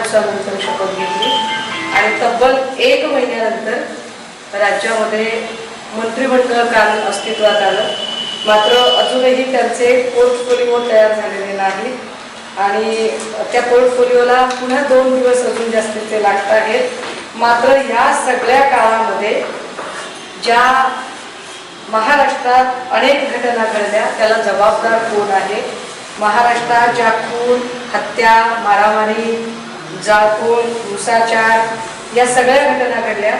दिवसानंतर शपथ घेतली. आणि तब्बल एक महिन्यानंतर राज्यामध्ये मंत्रिमंडळ काल अस्तित्वात आलं. मात्र अजूनही त्यांचे पोर्टफोलिओ तयार झालेले नाही. आणि त्या पोर्टफोलिओला पुन्हा दोन दिवस अजून जास्तीचे लागत आहेत. मात्र ह्या सगळ्या काळामध्ये ज्या महाराष्ट्रात अनेक घटना घडल्या त्याला जबाबदार कोण आहे? महाराष्ट्रात ज्या खून हत्या मारामारी जाळपोळ हिंसाचार या सगळ्या घटना घडल्या.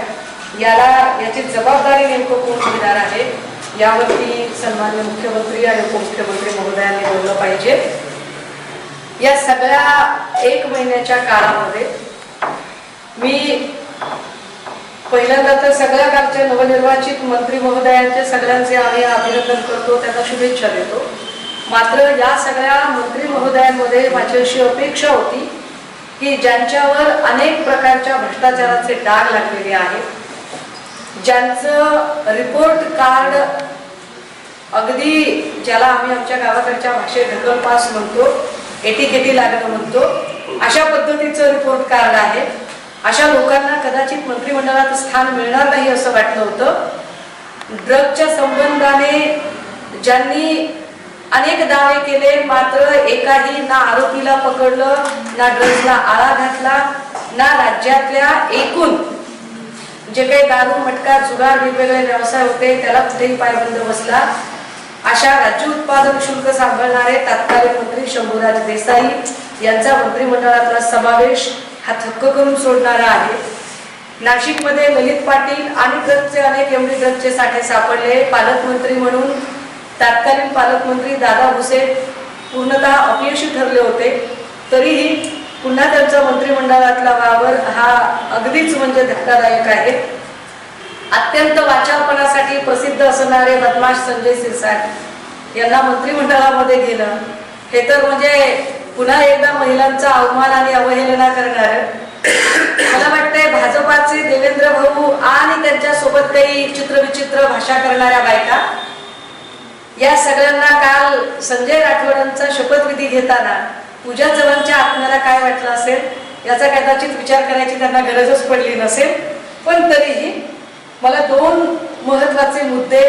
याला याची जबाबदारी नेमकं कोण घेणार आहे? यावरती सन्मान्य मुख्यमंत्री आणि उपमुख्यमंत्री महोदयांनी बोललं पाहिजे. या सगळ्या एक महिन्याच्या काळामध्ये मी पहिल्यांदा तर सगळ्या कालच्या नवनिर्वाचित मंत्री महोदयांचे सगळ्यांचे आम्ही अभिनंदन करतो त्यांना शुभेच्छा देतो. मात्र या सगळ्या मंत्री महोदयांमध्ये माझी अशी अपेक्षा होती की ज्यांच्यावर अनेक प्रकारच्या भ्रष्टाचाराचे डाग लागलेले आहेत ज्यांचं रिपोर्ट कार्ड अगदी ज्याला आम्ही आमच्या गावाकडच्या भाषेत ढकल पास म्हणतो एटीकेटी लागणं म्हणतो अशा पद्धतीचं रिपोर्ट कार्ड आहे. अशा लोकांना कदाचित मंत्रिमंडळात स्थान मिळणार नाही असं वाटलं होतं. ड्रगच्या संबंधाने ज्यांनी अनेक दावे केले मात्र एकाही ना आरोपीला पकडलं ना ड्रग्जला आळा घातला ना राज्यातल्या एकूण जे काही दारू मटका जुगार वेगवेगळे व्यवसाय होते त्याला कुठेही पायबंद बसला अशा राज्य उत्पादन शुल्क सांभाळणारे तत्कालीन मंत्री शंभूराज देसाई यांचा मंत्रिमंडळातला समावेश हा थक्क करून सोडणारा आहे. नाशिकमध्ये ललित पाटील आणि ड्रगचे अनेक एवढे ड्रगचे साठे सापडले. पालकमंत्री म्हणून तत्कालीन पालकमंत्री दादा भुसे पूर्णतः अपयशी ठरले होते. तरीही पुन्हा त्यांचा मंत्रिमंडळातला वावर हा अगदीच म्हणजे धक्कादायक आहे. अत्यंत वाचारपणासाठी प्रसिद्ध असणारे बदमाश संजय सिरसाट यांना मंत्रिमंडळामध्ये घेणं हे तर म्हणजे पुन्हा एकदा महिलांचा अवमान आणि अवहेलना करणार. मला वाटतंय भाजपाचे देवेंद्र भाऊ आणि त्यांच्यासोबत काही चित्रविचित्र भाषा करणाऱ्या बायका या सगळ्यांना काल संजय राठोडांचा शपथविधी घेताना पूजा चव्हाणच्या आत्म्याला काय वाटलं असेल? याचा कदाचित विचार करायची त्यांना गरजच पडली नसेल. पण तरीही मला दोन महत्त्वाचे मुद्दे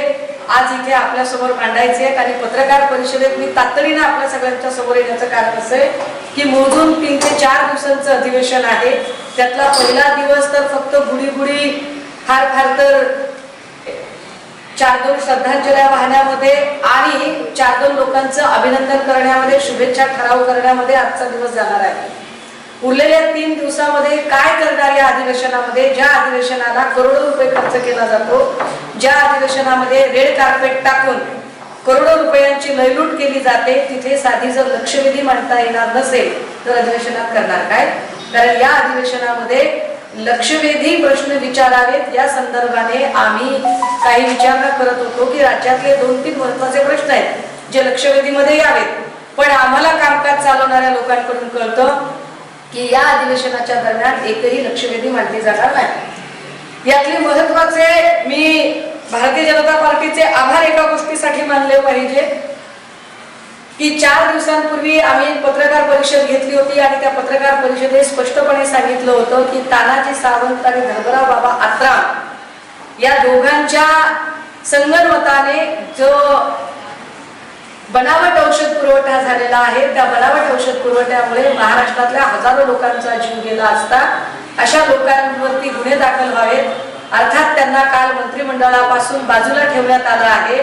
आज इथे आपल्यासमोर मांडायचे आहेत आणि पत्रकार परिषदेत मी तातडीनं आपल्या सगळ्यांच्या समोर येण्याचं कारण असं आहे की मोजून तीन ते चार दिवसांचं अधिवेशन आहे. त्यातला पहिला दिवस तर फक्त गुढी गुढी फार फार तर चार दोन श्रद्धांजल्या वाहण्यामध्ये आणि चार दोन लोकांचं अभिनंदन करण्यामध्ये शुभेच्छा ठराव करण्यामध्ये आजचा दिवस जाणार आहे. उरलेल्या तीन दिवसामध्ये काय करणार या अधिवेशनामध्ये? ज्या अधिवेशनाला करोडो रुपये खर्च केला जातो ज्या अधिवेशनामध्ये रेड कार्पेट टाकून करोडो रुपयांची लयलूट केली जाते तिथे साधी जर लक्षवेधी मांडता येणार नसेल तर अधिवेशनात करणार काय? कारण या अधिवेशनामध्ये लक्षवेधी प्रश्न विचारावेत. या संदर्भाने आम्ही काही विचारणा करत होतो की राज्यातले दोन तीन महत्त्वाचे प्रश्न आहेत जे लक्षवेधीमध्ये यावेत. पण आम्हाला कामकाज चालवणाऱ्या लोकांकडून कळतं की या अधिवेशनाच्या दरम्यान एकही लक्षवेधी मांडली जाणार नाही. यातले महत्त्वाचे मी भारतीय जनता पार्टीचे आभार एका गोष्टीसाठी मानले पाहिजे. की चार दिवसांपूर्वी आम्ही पत्रकार परिषद घेतली होती आणि त्या पत्रकार परिषदेत स्पष्टपणे सांगितलं होतं की तानाजी सावंत आणि धर्मराव बाबा आत्रा या दोघांच्या संगणमताने जो बनावट औषध पुरवठा झालेला आहे त्या बनावट औषध पुरवठ्यामुळे महाराष्ट्रातल्या हजारो लोकांचा जीव गेला असता अशा लोकांवरती गुन्हे दाखल व्हावेत. अर्थात त्यांना काल मंत्रिमंडळापासून बाजूला ठेवण्यात आलं आहे.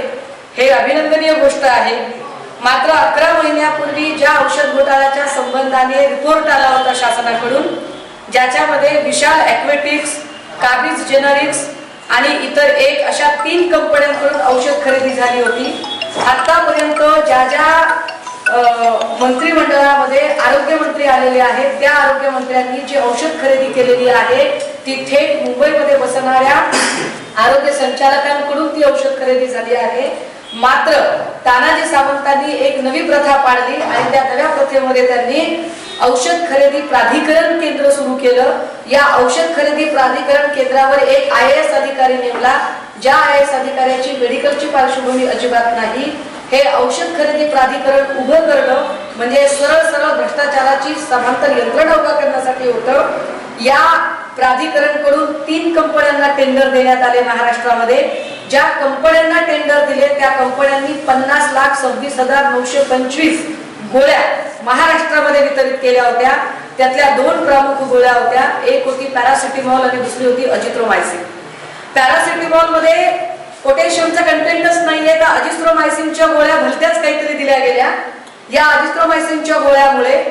हे अभिनंदनीय गोष्ट आहे. मात्र अकरा महिन्यापूर्वी ज्या औषध घोटाळ्याच्या संबंधाने रिपोर्ट आला होता शासनाकडून ज्याच्यामध्ये विशाल ॲक्वेटिक्स काबीज जेनरिक्स आणि इतर एक अशा तीन कंपन्यांकडून औषध खरेदी झाली होती. आतापर्यंत ज्या ज्या मंत्रिमंडळामध्ये आरोग्यमंत्री आलेले आहेत त्या आरोग्यमंत्र्यांनी जी औषध खरेदी केलेली आहे ती थेट मुंबईमध्ये बसणाऱ्या आरोग्य संचालकांकडून ती औषध खरेदी झाली आहे. मात्र तानाजी सावंतांनी एक नवी प्रथा पाळली आणि त्या नव्या प्रथेमध्ये त्यांनी औषध खरेदी प्राधिकरण केंद्र सुरू केलं. या औषध खरेदी प्राधिकरण केंद्रावर एक आय एस अधिकारी नेमला. ज्या आय एस अधिकाऱ्याची मेडिकलची पार्श्वभूमी अजिबात नाही. हे औषध खरेदी प्राधिकरण उभं करणं म्हणजे सरळ सरळ भ्रष्टाचाराची समांतर यंत्रणा उभा करण्यासाठी होतं. या प्राधिकरणकडून तीन कंपन्यांना टेंडर देण्यात आले महाराष्ट्रामध्ये. ज्या कंपन्यांना टेंडर दिले त्या कंपन्यांनी पन्नास लाख सव्वीस हजार नऊशे पंचवीस गोळ्या महाराष्ट्रामध्ये वितरित केल्या होत्या. त्यातल्या दोन प्रमुख गोळ्या होत्या. एक होती पॅरासिटीमॉल आणि दुसरी होती अजिथ्रोमायसिन पॅरासिटीमॉलमध्ये मध्ये पोटॅशियमचा कंटेंटच नाहीये तर अजिथ्रोमायसिनच्या गोळ्या भलत्याच काहीतरी दिल्या गेल्या. या अजिथ्रोमायसिनच्या गोळ्यामुळे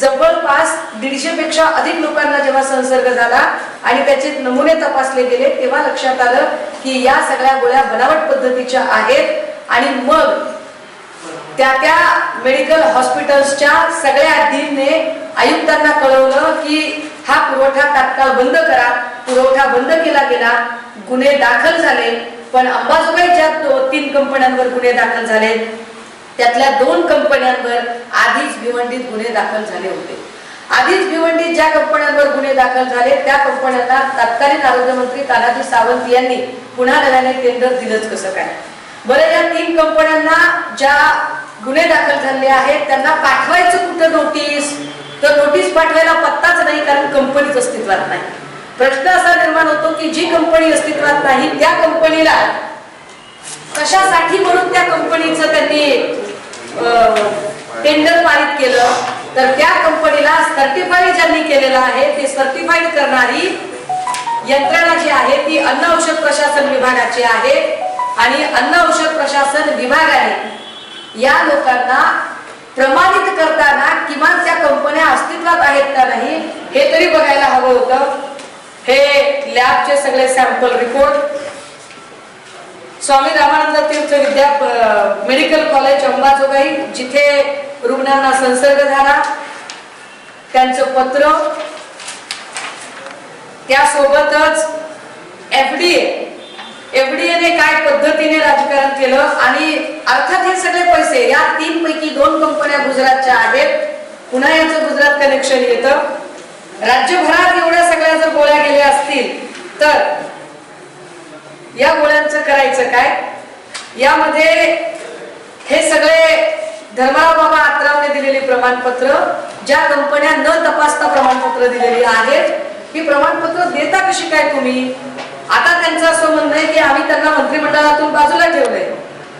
जवळपास दीडशे पेक्षा अधिक लोकांना जेव्हा संसर्ग झाला आणि त्याचे नमुने तपासले गेले तेव्हा लक्षात आलं की या सगळ्या गोळ्या बनावट पद्धतीच्या आहेत. आणि मग त्या त्या मेडिकल हॉस्पिटल्सच्या सगळ्या डीनने आयुक्तांना कळवलं की हा पुरवठा तात्काळ बंद करा. पुरवठा बंद केला गेला गुन्हे दाखल झाले पण अंबाजोगाई ज्या तीन कंपन्यांवर गुन्हे दाखल झाले त्यातल्या दोन कंपन्यांवर आधीच भिवंडीत गुन्हे दाखल झाले होते. आधीच भिवंडीत ज्या कंपन्यांवर गुन्हे दाखल झाले त्या कंपन्यांना तत्कालीन आरोग्यमंत्री तानाजी सावंत यांनी पुन्हा नव्याने टेंडर दिलंच कसं काय? बरं या तीन कंपन्यांना ज्या गुन्हे दाखल झाले आहेत त्यांना पाठवायचं कुठं नोटीस तर नोटीस पाठवायला पत्ताच नाही कारण कंपनीच अस्तित्वात नाही. प्रश्न असा निर्माण होतो की जी कंपनी अस्तित्वात नाही त्या कंपनीला कशासाठी म्हणून त्या कंपनीचं त्यांनी टेंडर पारित केलं तर त्या कंपनीला सर्टिफाईड ज्यांनी केलेलं आहे ते सर्टिफाईड करणारी यंत्रणा जी आहे ती अन्न औषध प्रशासन विभागाची आहे. आणि अन्न औषध प्रशासन विभागाने या लोकांना प्रमाणित करताना किमान त्या कंपन्या अस्तित्वात आहेत का नाही हे तरी बघायला हवं होतं. हे लॅबचे सगळे sample report Swami Ramanand Tirth Vidya medical college Ambajogai जिथे रुग्णांना संसर्ग झाला. त्यांचं पत्र. त्यासोबतच एफडीए एफडीएने काय पद्धतीने राजकारण केलं? आणि अर्थात हे सगळे पैसे या तीन पैकी दोन कंपन्या गुजरातच्या आहेत. पुन्हा याचं गुजरात कनेक्शन येतं. राज्यभरात एवढ्या सगळ्या जर गोळ्या गेल्या असतील तर या गोळ्यांचं करायचं काय? यामध्ये हे सगळे धर्माराव बाबा आत्रावने दिलेली प्रमाणपत्र ज्या कंपन्या न तपासता प्रमाणपत्र दिलेली आहेत ही प्रमाणपत्र देता कशी काय तुम्ही? आता त्यांचं असं म्हणणं आहे की आम्ही त्यांना मंत्रिमंडळातून बाजूला ठेवलंय.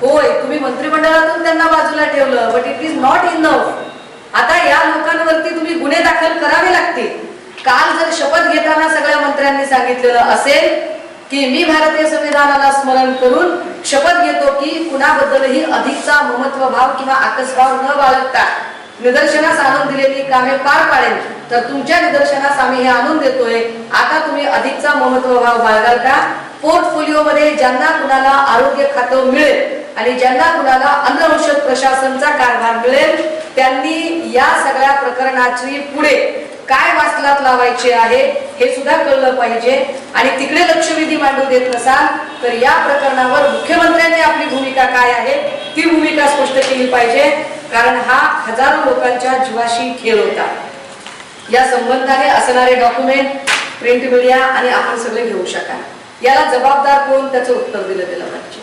होय तुम्ही मंत्रिमंडळातून त्यांना बाजूला ठेवलं but it is not in आता या लोकांवरती तुम्ही गुन्हे दाखल करावे लागतील. काल जर शपथ घेताना सगळ्या मंत्र्यांनी सांगितलेलं असेल की मी भारतीय संविधानाला स्मरण करून शपथ घेतो की कुणाबद्दलही अधिकचा ममत्व भाव किंवा आकस्भाव न बाळगता निदर्शनास आणून दिलेली कामे पार पाडेल तर तुमच्या निदर्शनास आम्ही हे आणून देतोय. आता तुम्ही अधिकचा ममत्व भाव बाळगाल का? पोर्टफोलिओ मध्ये ज्यांना कुणाला आरोग्य खातं मिळेल आणि ज्यांना कुणाला अन्न औषध प्रशासनचा कारभार मिळेल त्यांनी या सगळ्या प्रकरणाची पुढे काय वाचलात लावायचे आहे हे सुद्धा कळलं पाहिजे. आणि तिकडे लक्षवेधी मांडू देत नसाल तर या प्रकरणावर मुख्यमंत्र्यांनी आपली भूमिका काय आहे ती भूमिका स्पष्ट केली पाहिजे. कारण हा हजारो लोकांच्या जीवाशी खेळ होता. या संबंधाने असणारे डॉक्युमेंट प्रिंट मीडिया आणि आपण सगळे घेऊ शकाल. याला जबाबदार कोण? त्याचं उत्तर दिलं गेलं पाहिजे.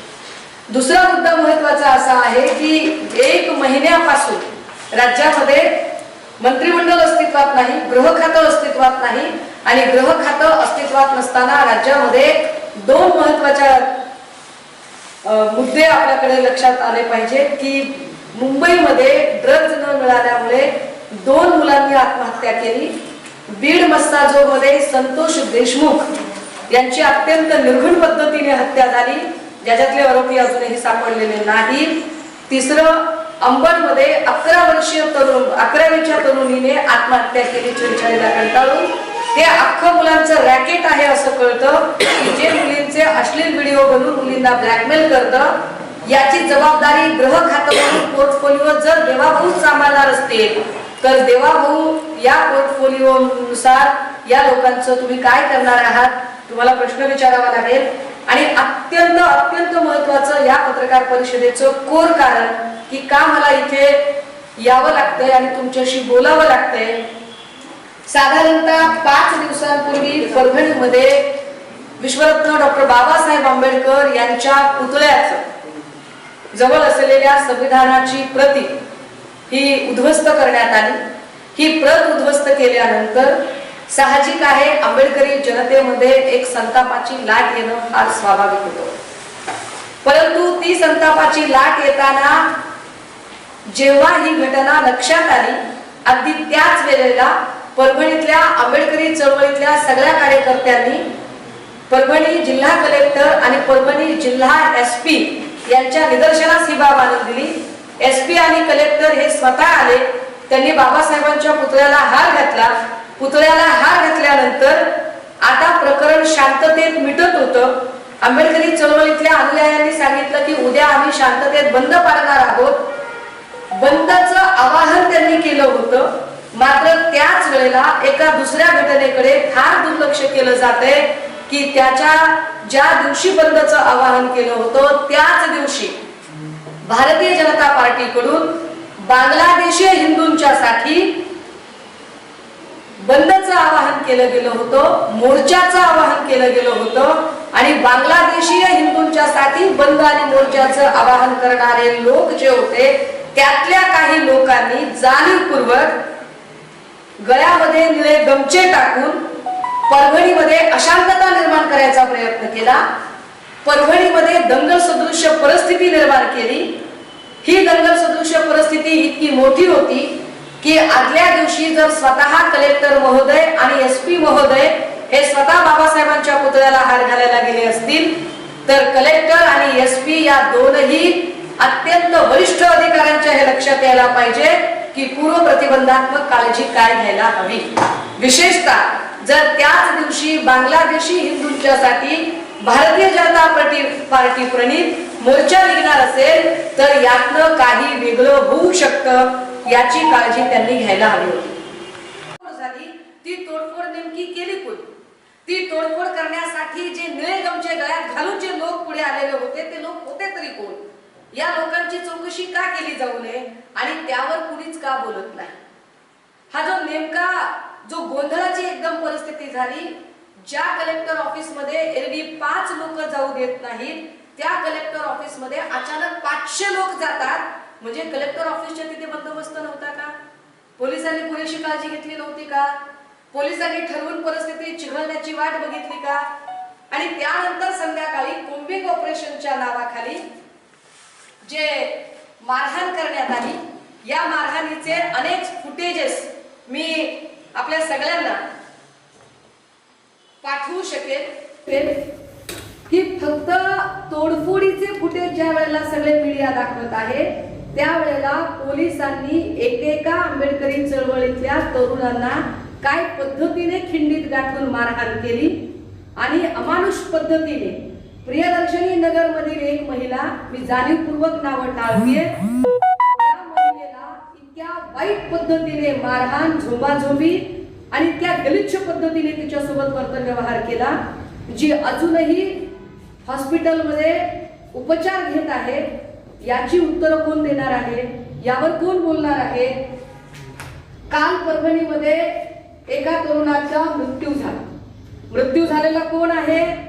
दुसरा मुद्दा महत्त्वाचा असा आहे की एक महिन्यापासून राज्यामध्ये मंत्रिमंडळ अस्तित्वात नाही गृह खातं अस्तित्वात नाही आणि ग्रह खातं अस्तित्वात नसताना राज्यामध्ये दोन महत्त्वाच्या मुद्दे आपल्याकडे लक्षात आले पाहिजे की मुंबईमध्ये ड्रग्ज न मिळाल्यामुळे दोन मुलांनी आत्महत्या केली. बीड मस्ताजोमध्ये संतोष देशमुख यांची अत्यंत निर्घुण पद्धतीने हत्या झाली ज्याच्यातले आरोपी अजूनही सापडलेले नाही तिसरं अंबडमध्ये अकरा वर्षीय तरुण अकरावीच्या तरुणीने आत्महत्या केली छेडछाडीला कंटाळून. हे अख्खं मुलांचं रॅकेट आहे असं कळतं की जे मुलींचे अश्लील व्हिडिओ बनवून मुलींना ब्लॅकमेल करतं याची जबाबदारी ग्रह खातं पोर्टफोलिओ जर देवाभाऊ सांभाळणार असतील तर देवाभाऊ या पोर्टफोलिओनुसार या लोकांचं तुम्ही काय करणार आहात? तुम्हाला प्रश्न विचारावा लागेल. आणि अत्यंत अत्यंत महत्वाचं या पत्रकार परिषदेचं कोर कारण की का मला इथे यावं लागतंय आणि तुमच्याशी बोलावं लागतंय? साधारणतः पाच दिवसांपूर्वी परभणीमध्ये विश्वरत्न डॉक्टर बाबासाहेब आंबेडकर यांच्या पुतळ्याचं जवळ असलेल्या संविधानाची प्रती ही उद्ध्वस्त करण्यात आली. ही प्रत उद्ध्वस्त केल्यानंतर साहजिक आहे आंबेडकरी जनतेमध्ये एक संतापाची लाट येणं फार स्वाभाविक होतं. परंतु ती संतापाची लाट येताना जेव्हा ही घटना लक्षात आली अगदी त्याच वेळेला परभणीतल्या आंबेडकरी चळवळीतल्या सगळ्या कार्यकर्त्यांनी परभणी जिल्हा कलेक्टर आणि परभणी जिल्हा एस पी यांच्या निदर्शनास ही बाब आणून दिली. एस पी आणि कलेक्टर हे स्वतः आले त्यांनी बाबासाहेबांच्या पुतळ्याला हार घातला. पुतळ्याला हार घातल्यानंतर आता प्रकरण शांततेत मिटत होतं. आंबेडकरी चळवळीतल्या अनुयायांनी सांगितलं की उद्या आम्ही शांततेत बंद पाडणार आहोत. होतं. मात्र त्याच वेळेला एका दुसऱ्या घटनेकडे फार दुर्लक्ष केलं जाते की त्याच्या ज्या दिवशी बंदचं आवाहन केलं होतं त्याच दिवशी भारतीय जनता पार्टीकडून बांगलादेशी हिंदूंच्या साठी बंदचं आवाहन केलं गेलं होतं मोर्चाचं आवाहन केलं गेलं होतं आणि बांगलादेशीय हिंदूंच्या साठी बंद आणि मोर्चाचं आवाहन करणारे लोक जे होते त्यातल्या काही लोकांनी जाणीवपूर्वक गळ्यामध्ये निळे गमचे टाकून परभणीमध्ये अशांतता निर्माण करायचा प्रयत्न केला. परभणीमध्ये दंगल सदृश्य परिस्थिती निर्माण केली. ही दंगल सदृश्य परिस्थिती इतकी मोठी होती की आदल्या दिवशी जर स्वतः कलेक्टर महोदय आणि एस पी महोदय हे स्वतः बाबासाहेबांच्या पुतळ्याला हार घालायला गेले असतील तर कलेक्टर आणि एस पी या दोनही अत्यंत वरिष्ठ अधिकाऱ्यांच्या हे लक्षात यायला पाहिजे की पूर्व प्रतिबंधात्मक काळजी काय घ्यायला हवी. विशेषतः जर त्याच दिवशी बांगलादेशी हिंदूंच्यासाठी भारतीय जनता पार्टी पार्टी प्रणित मोर्चा निघणार असेल तर यातनं काही वेगळं होऊ शकतं याची काळजी त्यांनी घ्यायला हवी होती. झाली ती तोडफोड नेमकी केली कोणी? ती तोडफोड करण्यासाठी जे निळे गमचे गळ्यात घालून जे लोक पुढे आलेले होते ते लोक होते तरी कोण? या लोकांची चौकशी का केली जाऊ नये आणि त्यावर कुणीच का बोलत नाही? हा जो नेमका जो गोंधळाची एकदम परिस्थिती झाली ज्या कलेक्टर ऑफिसमध्ये एरवी पाच लोक जाऊ देत नाहीत त्या कलेक्टर ऑफिसमध्ये अचानक पाचशे लोक जातात. म्हणजे कलेक्टर ऑफिसच्या तिथे बंदोबस्त नव्हता का? पोलिसांनी पुरेशी काळजी घेतली नव्हती का? पोलिसांनी ठरवून परिस्थिती चिघळण्याची वाट बघितली का? आणि त्यानंतर संध्याकाळी कुंभिक ऑपरेशनच्या नावाखाली जे मारहाण करण्यात आली या मारहाणीचे अनेक फुटेजेस मी आपल्या सगळ्यांना पाठवू शकेल की फक्त तोडफोडीचे फुटेज ज्या वेळेला सगळे मीडिया दाखवत आहे त्यावेळेला पोलिसांनी एकेका आंबेडकरी चळवळीतल्या तरुणांना काय पद्धतीने खिंडीत गाठून मारहाण केली आणि अमानुष पद्धतीने प्रियदर्शनी नगर मधील एक महिला मी जाणीवपूर्वक नावं त्या महिलेला इतक्या वाईट पद्धतीने मारहाण झोंबाझोंबी आणि इतक्या गलिच्छ पद्धतीने तिच्यासोबत वर्तन व्यवहार केला. जी अजूनही हॉस्पिटलमध्ये उपचार घेत आहे याची उत्तरं कोण देणार आहे? यावर कोण बोलणार आहे? काल परभणीमध्ये एका तरुणाचा मृत्यू झाला. मृत्यू झालेला कोण आहे?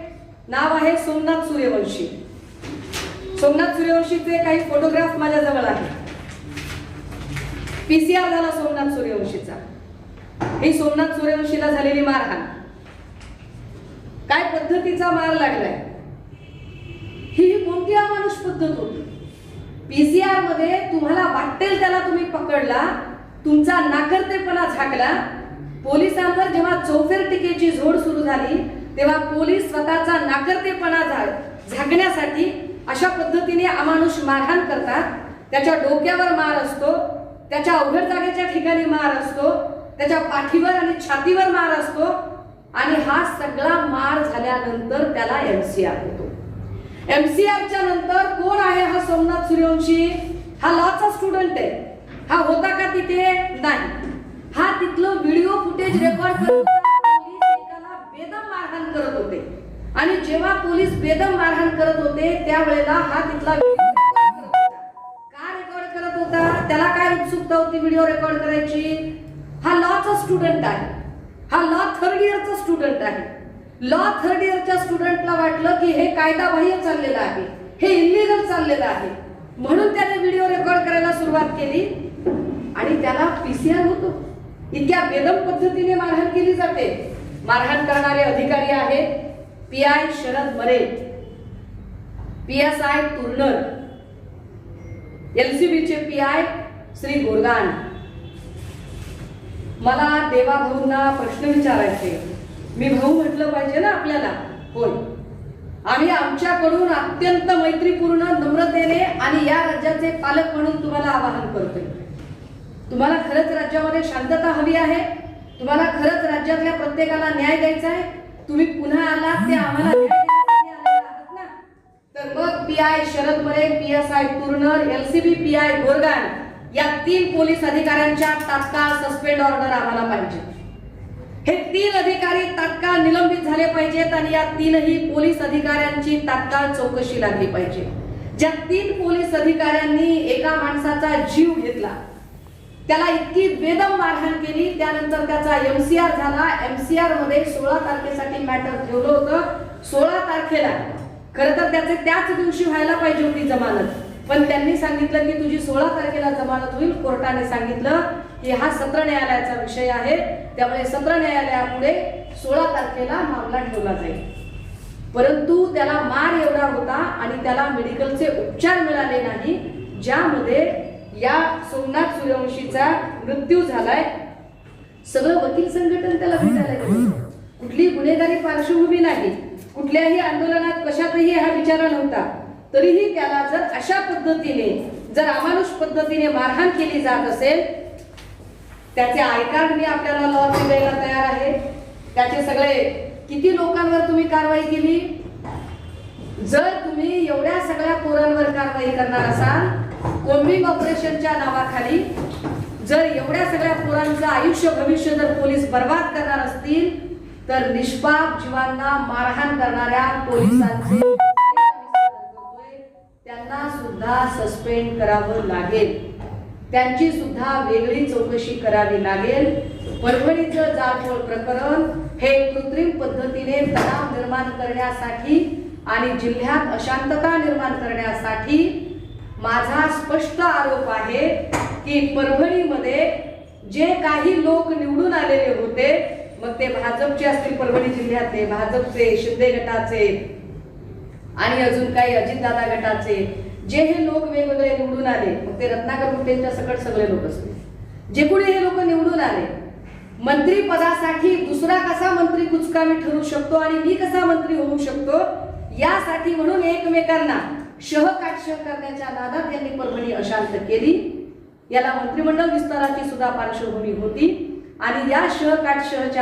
नाव आहे सोमनाथ सूर्यवंशी. सोमनाथ सूर्यवंशीचे काही फोटोग्राफ माझ्याजवळ आहेत. आहे पीसीआर झाला सोमनाथ सूर्यवंशीचा. ही सोमनाथ सूर्यवंशीला झालेली मारहाण. काय पद्धतीचा मार लागलाय? ही कोणती अमानुष पद्धत होती? पीसीआरमध्ये तुम्हाला वाटेल त्याला तुम्ही पकडला तुमचा नाकर्तेपणा झाकला पोलिसांवर जेव्हा चौफेर टीकेची झोड सुरू झाली तेव्हा पोलीस स्वतःचा नाकर्तेपणा झा- झाकण्यासाठी अशा पद्धतीने अमानुष मारहाण करतात. त्याच्या डोक्यावर मार असतो त्याच्या अवघड जागेच्या ठिकाणी मार असतो त्याच्या पाठीवर आणि छातीवर मार असतो आणि हा सगळा मार झाल्यानंतर त्याला एमसीआर होतो. एमसीआरच्या नंतर कोण आहे हा सोमनाथ सूर्यवंशी? हा लॉचा स्टुडंट आहे. हा होता का तिथे? नाही. हा तिथलं व्हिडिओ फुटेज रेकॉर्ड बेदम मारहाण करत होते. आणि जेव्हा पोलीस बेदम मारहाण करत होते त्यावेळेला हा तिथला का रेकॉर्ड करत होता? त्याला काय उत्सुकता होती व्हिडिओ रेकॉर्ड करायची? हा लॉचा स्टुडंट आहे. हा लॉ थर्ड इयरचा स्टुडंट आहे. लॉ थर्ड इयरच्या स्टुडंटला वाटलं की हे कायदाबाह्य चाललेलं आहे. हे इलिगल चाललेलं आहे. म्हणून त्याने व्हिडिओ रेकॉर्ड करायला सुरुवात केली. आणि त्याला पीसीआर होतो. इतक्या बेदम पद्धतीने मारहाण केली जाते. मारहाण करणारे अधिकारी आहेत. P I Sharad Mare P S I Turnar एलसीबीचे P I Shri Gorgan मला देवा भाऊंना प्रश्न विचारायचे. मी भाऊ म्हटलं पाहिजे ना आपल्याला? होय. आम्ही आमच्याकडून अत्यंत मैत्रीपूर्ण नम्रतेने आणि या राज्याचे पालक म्हणून तुम्हाला आवाहन करतोय. तुम्हाला खरंच राज्यामध्ये शांतता हवी आहे? तुम्हाला खरंच राज्यातल्या प्रत्येकाला न्याय द्यायचा आहे? तुम्ही पुन्हा आलात ते आम्हाला ना? तर मग P I Sharad Mare P S I Turnar LCB P I Gorgan या तीन पोलीस अधिकाऱ्यांच्या तात्काळ सस्पेंड ऑर्डर आम्हाला पाहिजे. हे तीन अधिकारी तात्काळ निलंबित झाले पाहिजेत आणि या तीनही पोलीस अधिकाऱ्यांची तात्काळ चौकशी लागली पाहिजे. ज्या तीन पोलीस अधिकाऱ्यांनी एका माणसाचा जीव घेतला त्याला इतकी बेदम मारहाण केली. त्यानंतर त्याचा एमसीआर झाला. एमसीआरमध्ये सोळा तारखेसाठी मॅटर ठेवलं होतं. सोळा तारखेला खरं तर त्याचे त्याच दिवशी व्हायला पाहिजे होती जमानत. पण त्यांनी सांगितलं की तुझी सोळा तारखेला जमानत होईल कोर्टाने सांगितलं की हा सत्र न्यायालयाचा विषय आहे. त्यामुळे सत्र न्यायालयामुळे सोळा तारखेला मामला ठेवला जाईल. परंतु त्याला मार एवढा होता आणि त्याला मेडिकलचे उपचार मिळाले नाही. ज्यामध्ये या सोमनाथ सूर्यवंशीचा मृत्यू झालाय. सगळं वकील संघटन त्याला भेटायला कुठली गुन्हेगारी पार्श्वभूमी नाही. कुठल्याही आंदोलनात कशातही हा विचार नव्हता. तरीही त्याला जर अशा पद्धतीने जर अमानुष पद्धतीने मारहाण केली जात असेल त्याचे आयकार मी आपल्याला लॉ द्यायला तयार आहे. त्याचे सगळे किती लोकांवर तुम्ही कारवाई केली? जर तुम्ही एवढ्या सगळ्या पोरांवर कारवाई करणार असाल कोम्बिंग ऑपरेशनच्या नावाखाली जर एवढ्या सगळ्या पोरांचं आयुष्य भविष्य जर पोलीस बर्बाद करणार असतील तर निष्पाप जीवांना मारहाण करणाऱ्या पोलिसांचे त्यांना सुद्धा सस्पेंड करावं लागेल. त्यांची सुद्धा वेगळी चौकशी करावी लागेल. परभणीचं जाळपोळ प्रकरण हे कृत्रिम पद्धतीने तणाव निर्माण करण्यासाठी आणि जिल्ह्यात अशांतता निर्माण करण्यासाठी माझा स्पष्ट आरोप आहे की परभणीमध्ये जे काही लोक निवडून आलेले होते मग ते भाजपचे असतील परभणी जिल्ह्यातले भाजपचे शिंदे गटाचे आणि अजून काही अजितदादा गटाचे जे हे लोक वेगवेगळे निवडून आले मग ते रत्नाकर गुट्टेंच्या सकट सगळे लोक असतील. जे कुणी हे लोक निवडून आले मंत्री पदासाठी दुसरा कसा मंत्री कुचकामी ठरू शकतो आणि मी कसा मंत्री होऊ शकतो यासाठी म्हणून एकमेकांना शह करण्याच्या नादात यांनी परभणी अशांत केली. याला मंत्रिमंडळ विस्ताराची सुद्धा पार्श्वभूमी होती. आणि या शह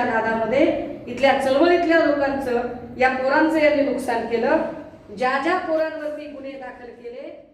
नादामध्ये इथल्या चळवळीतल्या लोकांचं या पोरांचं यांनी नुकसान केलं. ज्या ज्या पोरांवरती गुन्हे दाखल केले